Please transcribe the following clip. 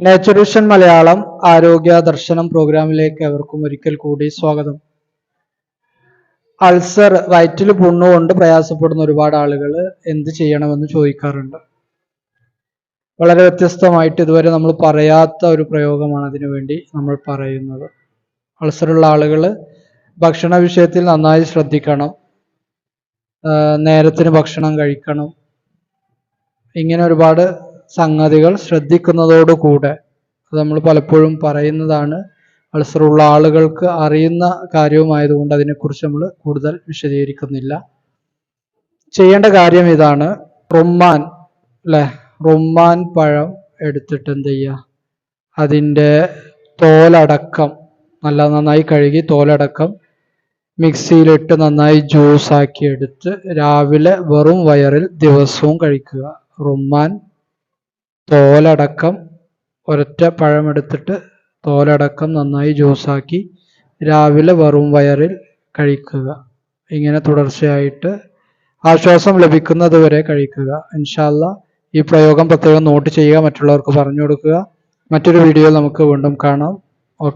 നേച്ചുറിഷൻ മലയാളം ആരോഗ്യ ദർശനം പ്രോഗ്രാമിലേക്ക് എവർക്കും ഒരിക്കൽ കൂടി സ്വാഗതം. അൾസർ വയറ്റിൽ പുണ്ണുകൊണ്ട് പ്രയാസപ്പെടുന്ന ഒരുപാട് ആളുകൾ എന്ത് ചെയ്യണമെന്ന് ചോദിക്കാറുണ്ട്. വളരെ വ്യത്യസ്തമായിട്ട് ഇതുവരെ നമ്മൾ പറയാത്ത ഒരു പ്രയോഗമാണ് അതിനു വേണ്ടി നമ്മൾ പറയുന്നത്. അൾസറുള്ള ആളുകൾ ഭക്ഷണ വിഷയത്തിൽ നന്നായി ശ്രദ്ധിക്കണം. നേരത്തിന് ഭക്ഷണം കഴിക്കണം. ഇങ്ങനെ ഒരുപാട് സംഗതികൾ ശ്രദ്ധിക്കുന്നതോടുകൂടെ അത് നമ്മൾ പലപ്പോഴും പറയുന്നതാണ്. അൾസറുള്ള ആളുകൾക്ക് അറിയുന്ന കാര്യവുമായതുകൊണ്ട് അതിനെക്കുറിച്ച് നമ്മൾ കൂടുതൽ വിശദീകരിക്കുന്നില്ല. ചെയ്യേണ്ട കാര്യം ഇതാണ്. റുമ്മാൻ അല്ലെ? റുമ്മാൻ പഴം എടുത്തിട്ട് എന്ത് ചെയ്യുക? അതിന്റെ തോലടക്കം നല്ല നന്നായി കഴുകി തോലടക്കം മിക്സിയിലിട്ട് നന്നായി ജ്യൂസ് ആക്കി എടുത്ത് രാവിലെ വെറും വയറിൽ ദിവസവും കഴിക്കുക. റുമ്മാൻ തോലടക്കം ഒരൊറ്റ പഴമെടുത്തിട്ട് തോലടക്കം നന്നായി ജ്യൂസാക്കി രാവിലെ വെറും വയറിൽ കഴിക്കുക. ഇങ്ങനെ തുടർച്ചയായിട്ട് ആശ്വാസം ലഭിക്കുന്നത് വരെ കഴിക്കുക. ഇൻഷാല്ല ഈ പ്രയോഗം പ്രത്യേകം നോട്ട് ചെയ്യുക മറ്റുള്ളവർക്ക് പറഞ്ഞു കൊടുക്കുക. മറ്റൊരു വീഡിയോയിൽ നമുക്ക് വീണ്ടും കാണാം.